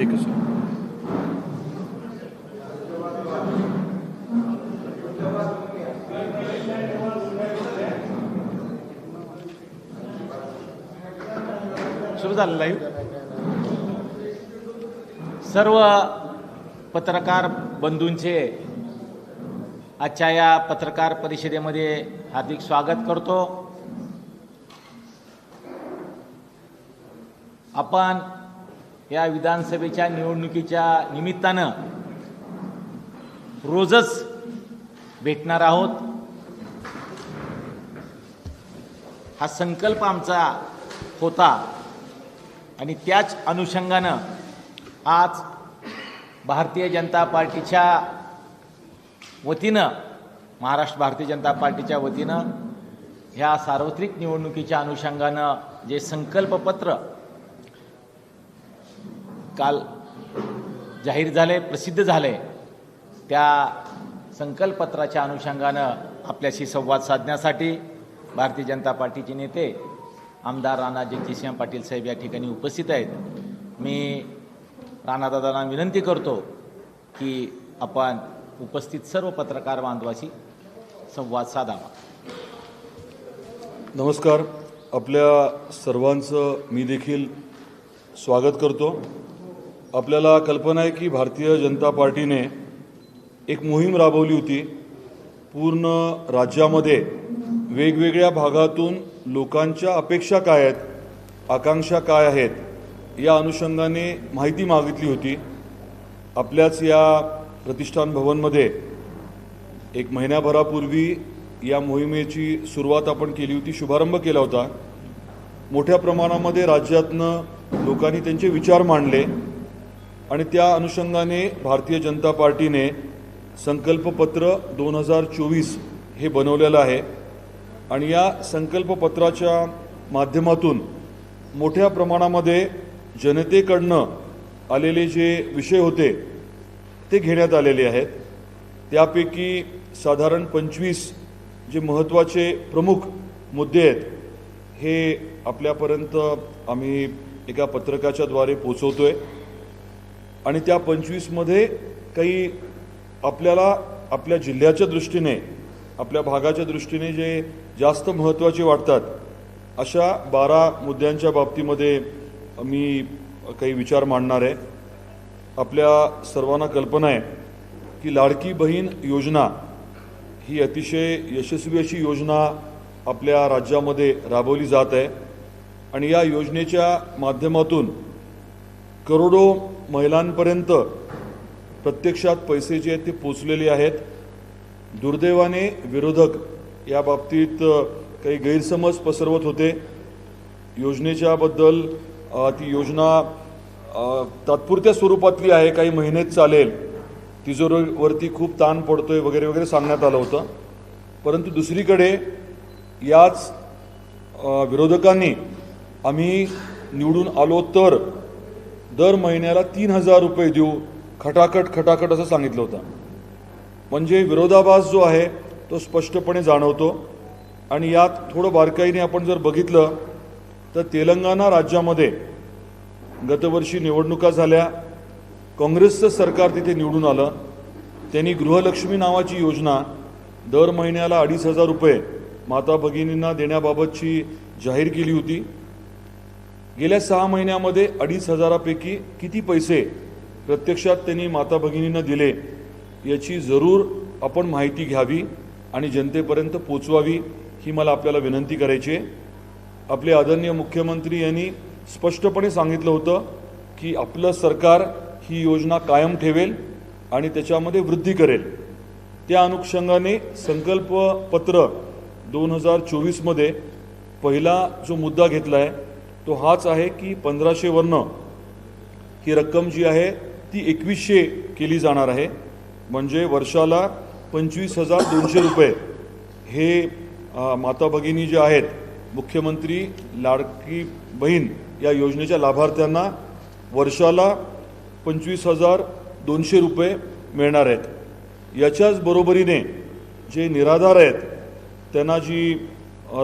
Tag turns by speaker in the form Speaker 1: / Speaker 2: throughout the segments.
Speaker 1: एकच
Speaker 2: सुरू झालं लाईव्ह सर्व पत्रकार बंधूंचे आजच्या या पत्रकार परिषदेमध्ये हार्दिक स्वागत करतो. आपण या विधानसभेच्या निवडणुकीच्या निमित्तानं रोजच भेटणार आहोत. हा संकल्प आमचा होता आणि त्याच अनुषंगानं आज भारतीय जनता पार्टीच्या वतीनं महाराष्ट्र भारतीय जनता पार्टीच्या वतीनं ह्या सार्वत्रिक निवडणुकीच्या अनुषंगानं जे संकल्पपत्र काल जाहीर झाले प्रसिद्ध झाले त्या संकल्पपत्राच्या अनुषंगानं आपल्याशी संवाद साधण्यासाठी भारतीय जनता पार्टीचे नेते आमदार राणा जगजितसिंह पाटील साहेब या ठिकाणी उपस्थित आहेत. मी राणादादांना विनंती करतो की आपण उपस्थित सर्व पत्रकार बांधवाशी संवाद साधावा.
Speaker 1: नमस्कार. आपल्या सर्वांचं मी देखील स्वागत करतो. आपल्याला कल्पना आहे की भारतीय जनता पार्टीने एक मोहीम राबवली होती. पूर्ण राज्यामध्ये वेगवेगळ्या भागातून लोकांच्या अपेक्षा काय आहेत आकांक्षा काय आहेत या अनुषंगाने माहिती मागितली होती. आपल्याच या प्रतिष्ठान भवनमध्ये एक महिन्याभरापूर्वी या मोहिमेची सुरुवात आपण केली होती शुभारंभ केला होता. मोठ्या प्रमाणामध्ये राज्यातनं लोकांनी त्यांचे विचार मांडले. आणि त्या अनुषंगाने भारतीय जनता पार्टीने संकल्पपत्र दोन हजार चोवीस हे बनवलेलं आहे. आणि या संकल्पपत्राच्या माध्यमातून मोठ्या प्रमाणामध्ये जनतेकडनं आलेले जे विषय होते ते घेण्यात आलेले आहेत. त्यापैकी साधारण पंचवीस जे महत्त्वाचे प्रमुख मुद्दे आहेत हे आपल्यापर्यंत आम्ही एका पत्रकाच्याद्वारे पोचवतो आहे आणि त्या पंचवीसमध्ये काही आपल्याला आपल्या जिल्ह्याच्या दृष्टीने आपल्या भागाच्या दृष्टीने जे जास्त महत्त्वाचे वाटतात अशा बारा मुद्द्यांच्या बाबतीमध्ये मी काही विचार मांडणार आहे. आपल्या सर्वांना कल्पना आहे की लाडकी बहीण योजना ही अतिशय यशस्वी अशी योजना आपल्या राज्यामध्ये राबवली जात आहे. आणि या योजनेच्या माध्यमातून करोडो महिलांपर्यंत प्रत्यक्षात पैसे जे आहेत ते पोचलेले आहेत. दुर्दैवाने विरोधक या बाबतीत काही गैरसमज पसरवत होते. योजनेच्याबद्दल ती योजना तात्पुरत्या स्वरूपातली आहे काही महिनेच चालेल. तिजोरीवरती खूप ताण पडतोय वगैरे वगैरे सांगण्यात आलं होतं. परंतु दुसरीकडे याच विरोधकांनी आम्ही निवडून आलो तर दर महिन्याला तीन हजार रुपये देऊ खटाखट खटाखट असं सांगितलं होतं. म्हणजे विरोधाभास जो आहे तो स्पष्टपणे जाणवतो. आणि यात थोडं बारकाईने आपण जर बघितलं तर तेलंगणा राज्यामध्ये गतवर्षी निवडणुका झाल्या. काँग्रेसचं सरकार तिथे निवडून आलं. त्यांनी गृहलक्ष्मी नावाची योजना दर महिन्याला अडीच हजार रुपये माता भगिनींना देण्याबाबतची जाहीर केली होती. गेल्या सहा महिन्यामध्ये अडीच हजारापैकी किती पैसे प्रत्यक्षात त्यांनी माता भगिनींना दिले याची जरूर आपण माहिती घ्यावी आणि जनतेपर्यंत पोचवावी ही मला आपल्याला विनंती करायची आहे. आपले आदरणीय मुख्यमंत्री यांनी स्पष्टपणे सांगितलं होतं की आपलं सरकार ही योजना कायम ठेवेल आणि त्याच्यामध्ये वृद्धी करेल. त्या अनुषंगाने संकल्पपत्र दोन हजार चोवीसमध्ये पहिला जो मुद्दा घेतला आहे तो हाच आहे की पंधराशेवरनं ही रक्कम जी आहे ती एकवीसशे केली जाणार आहे. म्हणजे वर्षाला पंचवीस हजार दोनशे रुपये. हे माता भगिनी जे आहेत मुख्यमंत्री लाडकी बहीण या योजनेच्या लाभार्थ्यांना वर्षाला पंचवीस हजार दोनशे रुपये मिळणार आहेत. याच्याच बरोबरीने जे निराधार आहेत त्यांना जी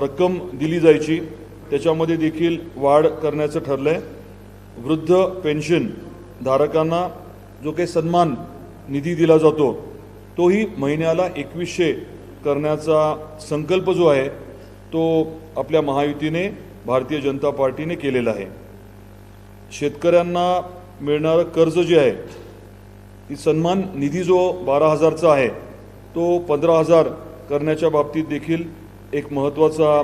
Speaker 1: रक्कम दिली जायची त्याच्यामध्ये देखील वाढ करण्याचं ठरलं आहे वृद्ध पेन्शन धारकांना जो काही सन्मान निधी दिला जातो तोही महिन्याला एकवीसशे करण्याचा संकल्प जो आहे तो आपल्या महायुतीने भारतीय जनता पार्टीने केलेला आहे. शेतकऱ्यांना मिळणारं कर्ज जे आहे ती सन्मान निधी जो बारा हजारचा आहे तो पंधरा हजार करण्याच्या बाबतीत देखील एक महत्त्वाचा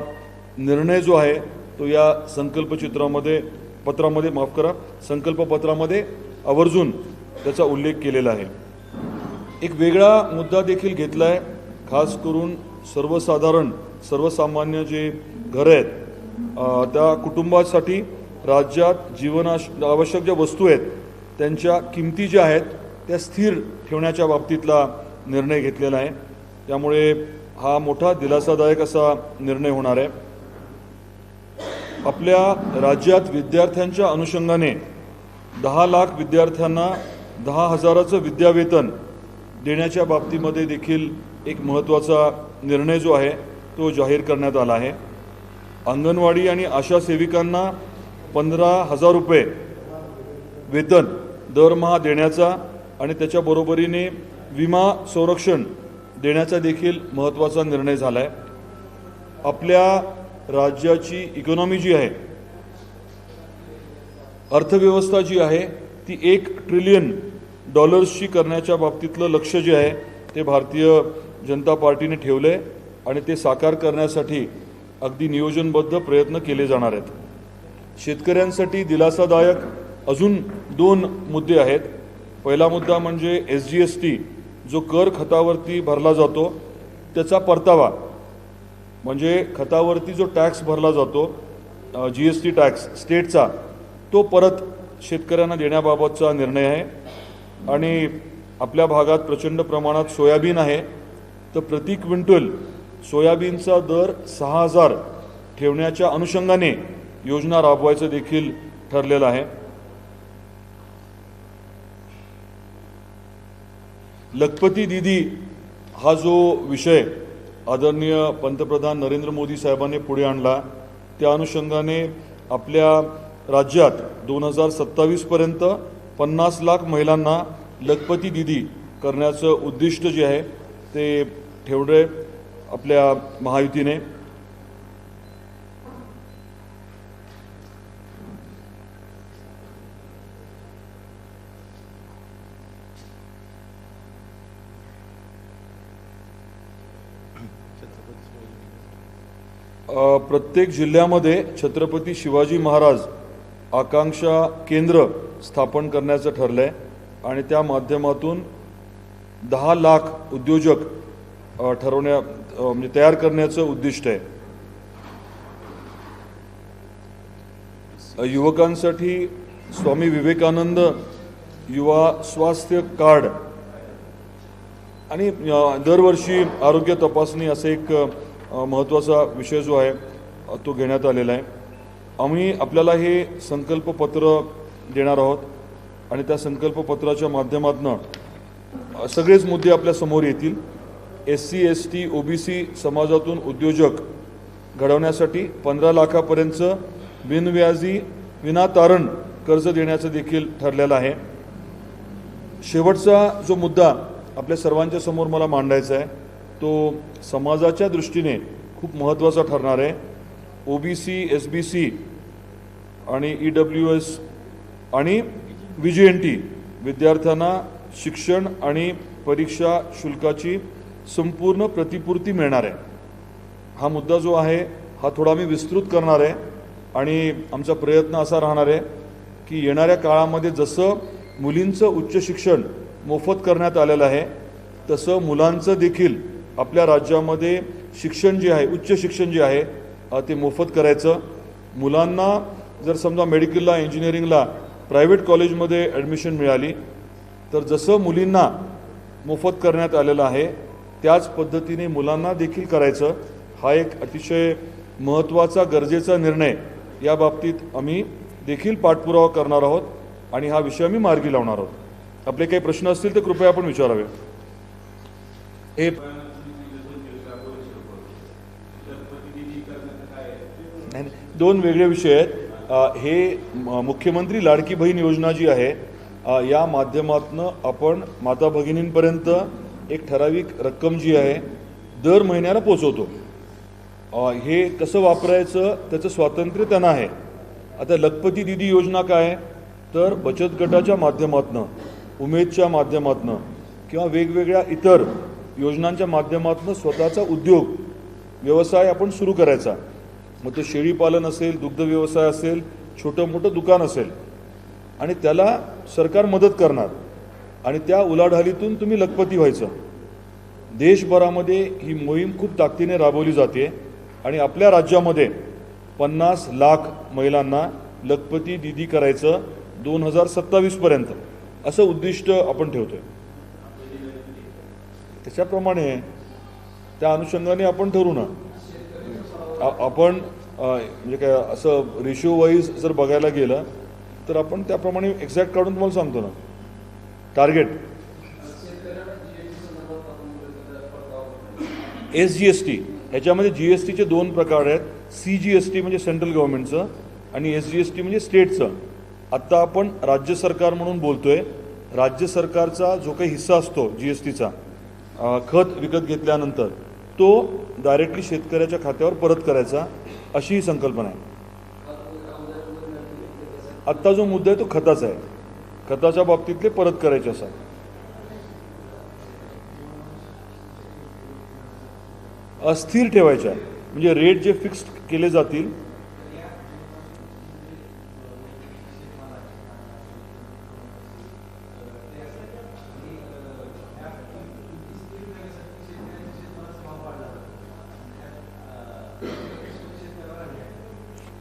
Speaker 1: निर्णय जो आहे तो या संकल्पचित्रामध्ये पत्रामध्ये माफ करा संकल्पपत्रामध्ये आवर्जून त्याचा उल्लेख केलेला आहे. एक वेगळा मुद्दा देखील घेतला आहे खास करून सर्वसाधारण सर्वसामान्य जे घरं आहेत त्या कुटुंबासाठी राज्यात जीवनाश आवश्यक ज्या वस्तू आहेत त्यांच्या किमती ज्या आहेत त्या स्थिर ठेवण्याच्या बाबतीतला निर्णय घेतलेला आहे. त्यामुळे हा मोठा दिलासादायक असा निर्णय होणार आहे. आपल्या राज्यात विद्यार्थ्यांच्या अनुषंगाने दहा लाख विद्यार्थ्यांना दहा हजाराचं विद्यावेतन देण्याच्या बाबतीमध्ये देखील एक महत्त्वाचा निर्णय जो आहे तो जाहीर करण्यात आला आहे. अंगणवाडी आणि आशा सेविकांना पंधरा हजार रुपये वेतन दरमहा देण्याचा आणि त्याच्या बरोबरीने विमा संरक्षण देण्याचा देखील महत्त्वाचा निर्णय झाला आहे आपल्या राज्याची इकॉनॉमी जी आहे अर्थव्यवस्था जी आहे ती एक ट्रिलियन डॉलर्सची करण्याच्या बाबतीतलं लक्ष जे आहे ते भारतीय जनता पार्टीने ठेवलं आहे आणि ते साकार करण्यासाठी अगदी नियोजनबद्ध प्रयत्न केले जाणार आहेत. शेतकऱ्यांसाठी दिलासादायक अजून दोन मुद्दे आहेत. पहिला मुद्दा म्हणजे एस जी एस टी जो कर खतावरती भरला जातो त्याचा परतावा. म्हणजे खतावरती जो टॅक्स भरला जातो जी एस टी टॅक्स स्टेटचा तो परत शेतकऱ्यांना देण्याबाबतचा निर्णय आहे. आणि आपल्या भागात प्रचंड प्रमाणात सोयाबीन आहे. तर प्रति क्विंटल सोयाबीनचा दर सहा हजार ठेवण्याच्या अनुषंगाने योजना राबवायचं देखील ठरलेलं आहे. लखपती दिदी हा जो विषय आदरणीय पंतप्रधान नरेंद्र मोदी साहेबांनी पुढे आणला. त्या अनुषंगाने आपल्या राज्यात दोन हजार सत्तावीसपर्यंत पन्नास लाख महिलांना लखपती दिदी करण्याचं उद्दिष्ट जे आहे ते ठेवलं आपल्या महायुतीने. प्रत्येक जिल्ह्यामध्ये छत्रपती शिवाजी महाराज आकांक्षा केंद्र स्थापन करण्याचं ठरलं आहे आणि त्या माध्यमातून दहा लाख उद्योजक ठरवण्या म्हणजे तयार करण्याचं उद्दिष्ट आहे. युवकांसाठी स्वामी विवेकानंद युवा स्वास्थ्य कार्ड आणि दरवर्षी आरोग्य तपासणी असे एक महत्त्वाचा विषय जो आहे तो घेण्यात आलेला आहे. आम्ही आपल्याला हे संकल्पपत्र देणार आहोत आणि त्या संकल्पपत्राच्या माध्यमातून सगळेच मुद्दे आपल्यासमोर येतील. S C S T O B C समाजातून उद्योजक घडवण्यासाठी पंधरा लाखापर्यंतचं बिनव्याजी विनातारण कर्ज देण्याचं देखील ठरलेलं आहे. शेवटचा जो मुद्दा आपल्या सर्वांच्या समोर मला मांडायचा आहे तो समाजाच्या दृष्टीने खूप महत्त्वाचा ठरणार आहे. O B C S B C आणि ई डब्ल्यू एस आणि व्ही जी एन टी विद्यार्थ्यांना शिक्षण आणि परीक्षा शुल्काची संपूर्ण प्रतिपूर्ती मिळणार आहे. हा मुद्दा जो आहे हा थोडा मी विस्तृत करणार आहे आणि आमचा प्रयत्न असा राहणार आहे की येणाऱ्या काळामध्ये जसं मुलींचं उच्च शिक्षण मोफत करण्यात आलेलं आहे तसं मुलांचं देखील आपल्या राज्यामध्ये शिक्षण जे आहे उच्च शिक्षण जे आहे ते मोफत करायचं. मुलांना जर समजा मेडिकलला इंजिनिअरिंगला प्रायव्हेट कॉलेजमध्ये ॲडमिशन मिळाली तर जसं मुलींना मोफत करण्यात आलेलं आहे त्याच पद्धतीने मुलांना देखील करायचं. हा एक अतिशय महत्त्वाचा गरजेचा निर्णय या बाबतीत आम्ही देखील पाठपुरावा करणार आहोत आणि हा विषय आम्ही मार्गी लावणार आहोत. आपले काही प्रश्न असतील तर कृपया आपण विचारावे. हे नाही, नाही. दोन वेगळे विषय आहेत. हे मुख्यमंत्री लाडकी बहीण योजना जी आहे या माध्यमातनं आपण माता भगिनींपर्यंत एक ठराविक रक्कम जी आहे दर महिन्याला पोचवतो. हे कसं वापरायचं त्याचं स्वातंत्र्य त्यांना आहे. आता लखपती दिदी योजना काय तर बचत गटाच्या माध्यमातनं उमेदच्या माध्यमातनं किंवा वेगवेगळ्या इतर योजनांच्या माध्यमातनं स्वतःचा उद्योग व्यवसाय आपण सुरू करायचा. मग ते शेळीपालन असेल दुग्ध व्यवसाय असेल छोटं मोठं दुकान असेल. आणि त्याला सरकार मदत करणार. आणि त्या उलाढालीतून तुम्ही लखपती व्हायचं. देशभरामध्ये ही मोहीम खूप ताकदीने राबवली जाते. आणि आपल्या राज्यामध्ये पन्नास लाख महिलांना लखपती दिदी करायचं दोन हजार सत्तावीसपर्यंत असं उद्दिष्ट आपण ठेवतो आहे त्याच्याप्रमाणे त्या अनुषंगाने आपण ठरवू ना. आपण म्हणजे काय असं रेशिओ वाईज जर बघायला गेलं तर आपण त्याप्रमाणे एक्झॅक्ट काढून तुम्हाला सांगतो ना. Target S G S T ह्याच्यामध्ये जी एस टीचे दोन प्रकार आहेत. सी जी एस टी म्हणजे सेंट्रल गव्हर्नमेंटचं आणि एस जी एस टी म्हणजे स्टेटचं आत्ता आपण राज्य सरकार म्हणून बोलतोय. राज्य सरकारचा जो काही हिस्सा असतो जी एस टीचा खत विकत घेतल्यानंतर तो डायरेक्टली शेतकऱ्याच्या खात्यावर परत करायचा अशी ही संकल्पना आहे. आत्ता जो मुद्दा आहे तो खताचा आहे. खताच्या बाबतीतले परत करायचे असा अस्थिर ठेवायच्या. म्हणजे रेट जे फिक्स्ड केले जातील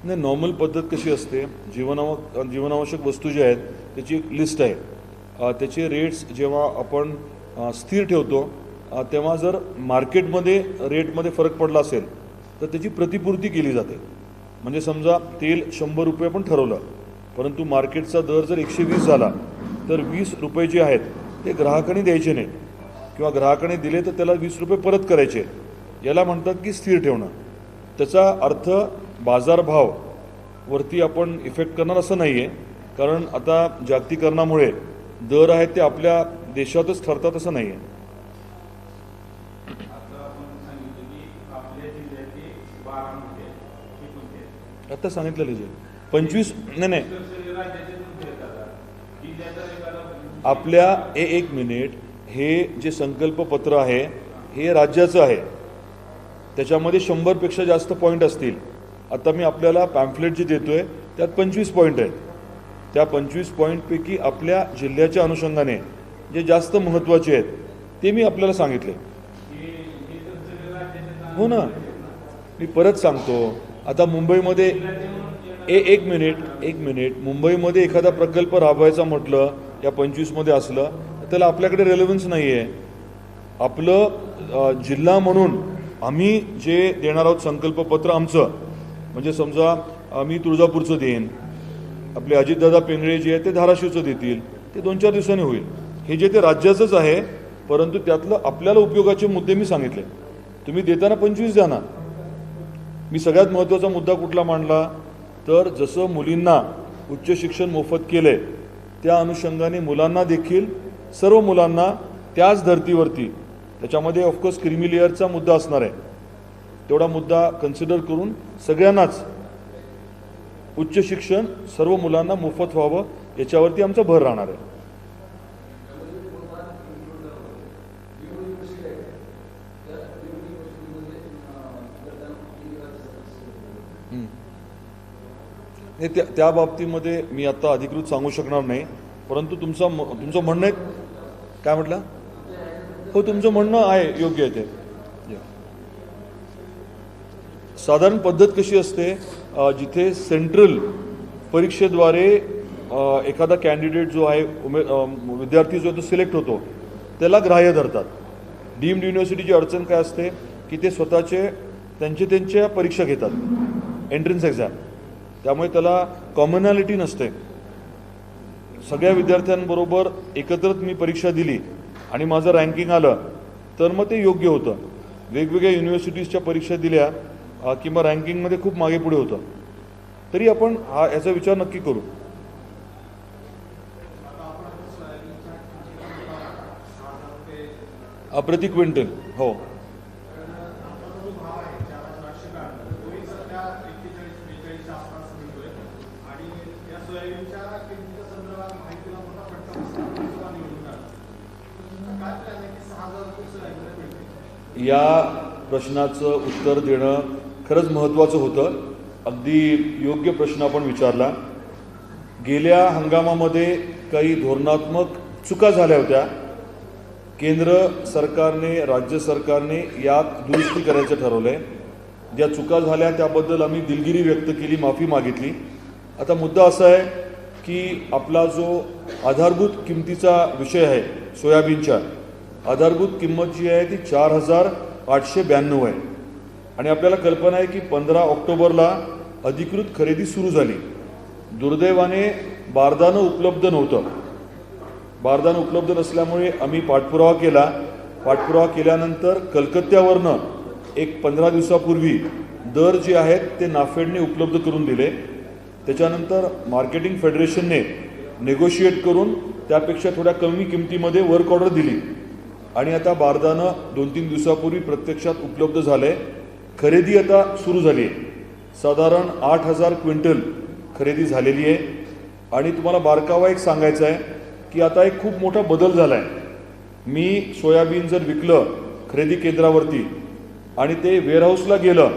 Speaker 1: नाही नॉर्मल पद्धत कशी असते? जीवनाव जीवनावश्यक वस्तू ज्या आहेत त्याची एक लिस्ट आहे. त्याचे रेट्स जेव्हा आपण स्थिर ठेवतो तेव्हा जर मार्केटमध्ये रेटमध्ये फरक पडला असेल तर त्याची प्रतिपूर्ती केली जाते. म्हणजे समजा तेल शंभर रुपये आपण ठरवलं परंतु मार्केटचा दर जर एकशे वीस झाला तर वीस रुपये जे आहेत ते ग्राहकाने द्यायचे नाही किंवा ग्राहकाने दिले तर त्याला वीस रुपये परत करायचे. याला म्हणतात की स्थिर ठेवणं. त्याचा अर्थ बाजारभाव वरती आपण इफेक्ट करणार असं नाही आहे कारण आता जागतिकरणामुळे दर आहेत ते आपल्या देशातच ठरतात असं नाही आहे आता सांगितलेलं जे पंचवीस नाही नाही. आपल्या ए एक मिनिट हे जे संकल्पपत्र आहे हे राज्याचं आहे. त्याच्यामध्ये शंभरपेक्षा जास्त पॉईंट असतील. आता मी आपल्याला पॅम्फलेट जे देतोय त्यात पंचवीस पॉईंट आहेत. त्या पंचवीस पॉईंटपैकी आपल्या जिल्ह्याच्या अनुषंगाने जे जास्त महत्त्वाचे आहेत ते मी आपल्याला सांगितले. हो ना. मी परत सांगतो. आता मुंबईमध्ये ए एक मिनिट एक मिनिट मुंबईमध्ये एखादा प्रकल्प राबवायचा म्हटलं या पंचवीसमध्ये असलं त्याला आपल्याकडे रेलेव्हन्स नाही आहे आपलं जिल्हा म्हणून आम्ही जे देणार आहोत संकल्पपत्र आमचं म्हणजे समजा मी तुळजापूरचं देईन. आपले अजितदादा पेंगळे जे आहे ते धाराशिवचं देतील. ते दोन चार दिवसांनी होईल. हे जे ते राज्याचंच आहे परंतु त्यातलं आपल्याला उपयोगाचे मुद्दे मी सांगितले. तुम्ही देताना पंचवीस द्या ना. मी सगळ्यात महत्त्वाचा मुद्दा कुठला मांडला? तर जसं मुलींना उच्च शिक्षण मोफत केलंय त्या अनुषंगाने मुलांना देखील सर्व मुलांना त्याच धर्तीवरती त्याच्यामध्ये ऑफकोर्स क्रिमी लेअरचा मुद्दा असणार आहे. तेवढा मुद्दा कन्सिडर करून सगळ्यांनाच उच्च शिक्षण सर्व मुलांना मोफत व्हावं याच्यावरती आमचा भर राहणार आहे. हे त्या त्या बाबतीमध्ये मी आता अधिकृत सांगू शकणार नाही परंतु तुमचं म- तुमचं म्हणणं आहे काय म्हटलं? हो तुमचं म्हणणं आहे योग्य आहे ते या. साधारण पद्धत कशी असते? जिथे सेंट्रल परीक्षेद्वारे एखादा कॅन्डिडेट जो आहे उमे विद्यार्थी जो आहे तो सिलेक्ट होतो त्याला ग्राह्य धरतात. डीम्ड युनिव्हर्सिटीची अडचण काय असते? की ते स्वतःचे त्यांचे त्यांच्या परीक्षा घेतात एंट्रन्स एक्झाम त्यामुळे त्याला कॉमनॅलिटी नसते. सगळ्या विद्यार्थ्यांबरोबर एकत्रच मी परीक्षा दिली आणि माझं रँकिंग आलं तर मग ते योग्य होतं. वेगवेगळ्या युनिव्हर्सिटीजच्या परीक्षा दिल्या किंवा रँकिंगमध्ये खूप मागे पुढे होतं. तरी आपण हा याचा विचार नक्की करू. प्रति क्विंटल हो. या प्रश्नाचं उत्तर देणं खरंच महत्त्वाचं होतं. अगदी योग्य प्रश्न आपण विचारला. गेल्या हंगामामध्ये काही धोरणात्मक चुका झाल्या होत्या. केंद्र सरकारने राज्य सरकारने यात दुरुस्ती करायचं ठरवलं आहे ज्या चुका झाल्या त्याबद्दल आम्ही दिलगिरी व्यक्त केली माफी मागितली. आता मुद्दा असा आहे की आपला जो आधारभूत किमतीचा विषय आहे सोयाबीनच्या आधारभूत किंमत जी आहे ती चार हजार आठशे ब्याण्णव आहे. आणि आपल्याला कल्पना आहे की पंधरा ऑक्टोबरला अधिकृत खरेदी सुरू झाली. दुर्दैवाने बारदानं उपलब्ध नव्हतं. बारदानं उपलब्ध नसल्यामुळे आम्ही पाठपुरावा केला. पाठपुरावा केल्यानंतर कलकत्त्यावरनं एक पंधरा दिवसापूर्वी दर जे आहेत ते नाफेडने उपलब्ध करून दिले. त्याच्यानंतर मार्केटिंग फेडरेशनने नेगोशिएट करून त्यापेक्षा थोड्या कमी किमतीमध्ये वर्क ऑर्डर दिली. आणि आता बारदानं दोन तीन दिवसापूर्वी प्रत्यक्षात उपलब्ध झालं आहे खरेदी आता सुरू झाली आहे. साधारण आठ हजार क्विंटल खरेदी झालेली आहे. आणि तुम्हाला बारकावा एक सांगायचा आहे की आता एक खूप मोठा बदल झाला आहे मी सोयाबीन जर विकलं खरेदी केंद्रावरती आणि ते वेअरहाऊसला गेलं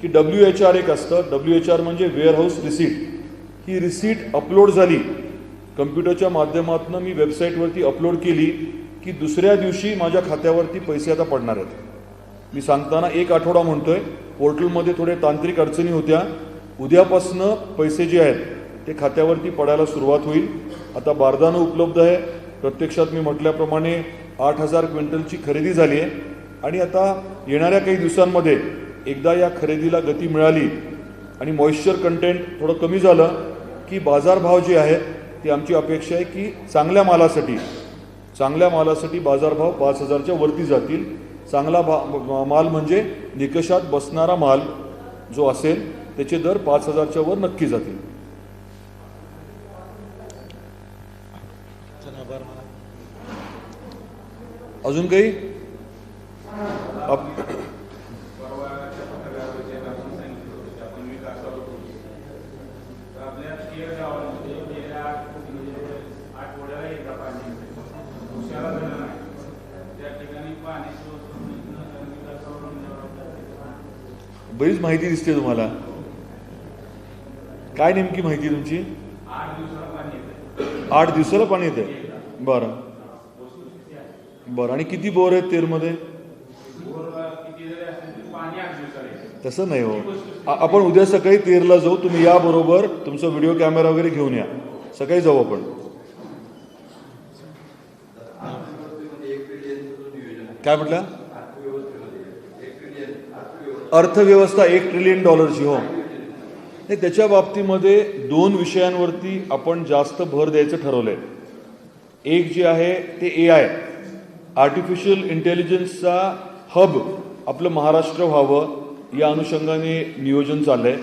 Speaker 1: की डब्ल्यू एच आर एक असतं. डब्ल्यू एच आर म्हणजे वेअरहाऊस रिसीट ही रिसीट अपलोड झाली. कम्प्युटरच्या माध्यमातून मी वेबसाईटवरती अपलोड केली. की दुसऱ्या दिवशी माझ्या खात्यावरती पैसे आता पडणार आहेत. मी सांगताना एक आठवडा म्हणतोय पोर्टलमध्ये थोडे तांत्रिक अडचणी होत्या. उद्यापासनं पैसे जे आहेत ते खात्यावरती पडायला सुरुवात होईल. आता बारदानं उपलब्ध आहे. प्रत्यक्षात मी म्हटल्याप्रमाणे आठ हजार क्विंटलची खरेदी झाली आहे. आणि आता येणाऱ्या काही दिवसांमध्ये एकदा या खरेदीला गती मिळाली आणि मॉइश्चर कंटेंट थोडं कमी झालं की बाजारभाव जे आहेत ती आमची अपेक्षा आहे की चांगल्या मालासाठी चांगल्या मालासाठी बाजारभाव पाच हजारच्या वरती जातील. चांगला भा माल म्हणजे निकषात बसणारा माल जो असेल त्याचे दर पाच हजारच्या वर नक्की जातील. अजून काही आप-
Speaker 3: आपल्या तेर गावामध्ये गेल्या आठवड्याला एकदा पाणी येते उशाला झालं नाही त्या ठिकाणी पाण्याची
Speaker 1: बरीच माहिती दिसते तुम्हाला. काय नेमकी माहिती तुमची?
Speaker 3: आठ दिवसाला पाणी येते
Speaker 1: आठ दिवसाला पाणी येते बरं. बरं आणि किती बोर आहेत तेरमध्ये? तसं नाही हो. आपण उद्या सकाळी तेरला जाऊ तुम्ही या बरोबर तुमचा व्हिडिओ कॅमेरा वगैरे घेऊन या. सकाळी जाऊ आपण. काय म्हटलं? अर्थव्यवस्था एक ट्रिलियन डॉलरची हो. नाही त्याच्या बाबतीमध्ये दोन विषयांवरती आपण जास्त भर द्यायचं ठरवलंय. एक जे आहे ते ए आय आर्टिफिशियल इंटेलिजन्सचा हब आपलं महाराष्ट्र व्हावं या अनुषंगाने नियोजन चाललंय.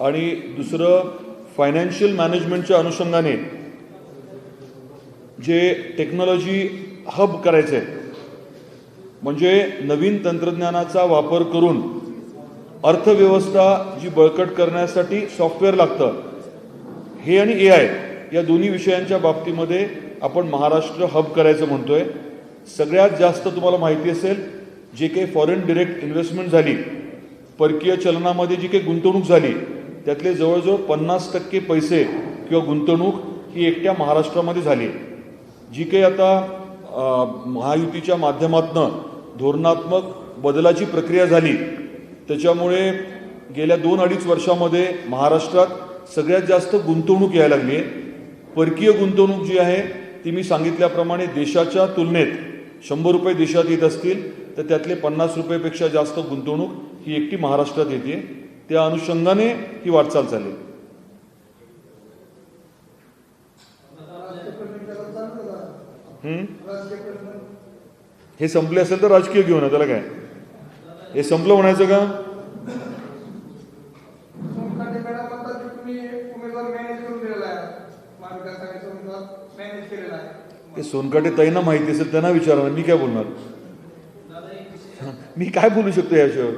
Speaker 1: आणि दुसरं फायनान्शियल मॅनेजमेंटच्या अनुषंगाने जे टेक्नॉलॉजी हब करायचं आहे म्हणजे नवीन तंत्रज्ञानाचा वापर करून अर्थव्यवस्था जी बळकट करण्यासाठी सॉफ्टवेअर लागतं हे आणि ए आय या दोन्ही विषयांच्या बाबतीमध्ये आपण महाराष्ट्र हब करायचं म्हणतोय. सगळ्यात जास्त तुम्हाला माहिती असेल जे काही फॉरेन डिरेक्ट इन्व्हेस्टमेंट झाली परकीय चलनामध्ये जी काही गुंतवणूक झाली त्यातले जवळजवळ पन्नास टक्के पैसे किंवा गुंतवणूक ही एकट्या महाराष्ट्रामध्ये झाली. जी काही आता महायुतीच्या माध्यमातनं धोरणात्मक बदलाची प्रक्रिया झाली त्याच्यामुळे गेल्या दोन अडीच वर्षामध्ये महाराष्ट्रात सगळ्यात जास्त गुंतवणूक यायला लागली आहे. परकीय गुंतवणूक जी आहे ती मी सांगितल्याप्रमाणे देशाच्या तुलनेत शंभर रुपये देशात येत असतील तर त्यातले पन्नास रुपयेपेक्षा जास्त गुंतवणूक ही एकटी महाराष्ट्रात येते. त्या अनुषंगाने ही वाटचाल चालेल. हे संपले असेल तर राजकीय घेऊन त्याला काय? हे संपलं म्हणायचं का?
Speaker 4: सोनकाटे
Speaker 1: ते ताईंना माहिती असेल त्यांना विचारा मी काय बोलणार? मी काय बोलू शकतो या विषयावर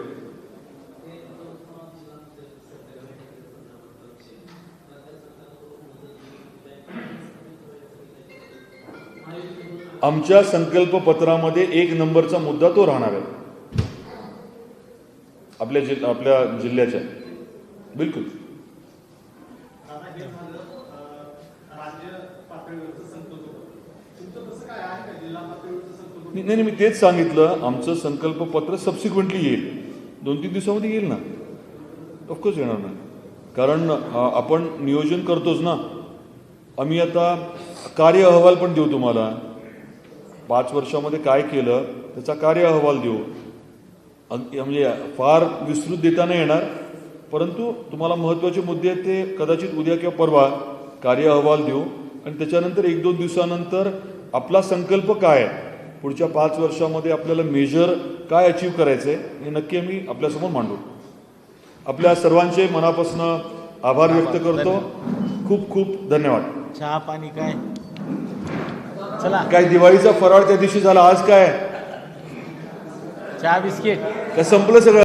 Speaker 1: आमच्या संकल्पपत्रामध्ये एक नंबरचा मुद्दा तो राहणार आहे. आपल्या जि आपल्या जिल्ह्याच्या. बिलकुल. नाही नाही, मी तेच सांगितलं. आमचं संकल्पपत्र सबसिक्वेंटली येईल. दोन तीन दिवसामध्ये येईल ना? ऑफकोर्स येणार ना कारण आपण नियोजन करतोच ना. आम्ही आता कार्य अहवाल पण देऊ तुम्हाला. पाच वर्षामध्ये काय केलं त्याचा कार्य अहवाल देऊ. म्हणजे फार विस्तृत देता नाही येणार परंतु तुम्हाला महत्त्वाचे मुद्दे आहेत ते कदाचित उद्या किंवा परवा कार्य अहवाल देऊ. आणि त्याच्यानंतर एक दोन दिवसानंतर आपला संकल्प काय आहे? पुढच्या पाच वर्षामध्ये आपल्याला मेजर काय अचीव करायचं आहे हे नक्की आम्ही आपल्यासमोर मांडू. आपल्या सर्वांचे मनापासून आभार व्यक्त करतो. खूप खूप धन्यवाद.
Speaker 2: चहा पाणी काय? चला.
Speaker 1: काय दिवाळीचा फराळ त्या दिवशी झाला आज काय?
Speaker 2: चहा बिस्किट.
Speaker 1: काय संपलं सगळं.